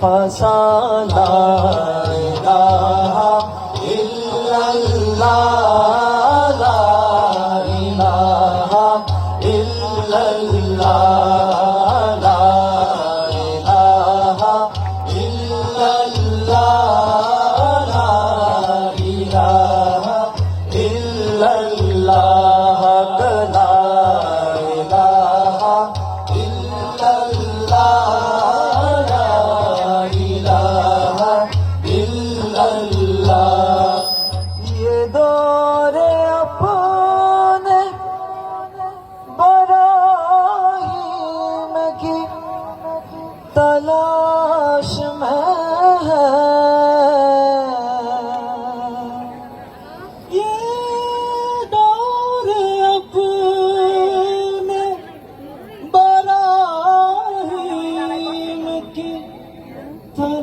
فسا لا إله إلا الله لا إله إلا الله لا إله إلا الله لا Lord.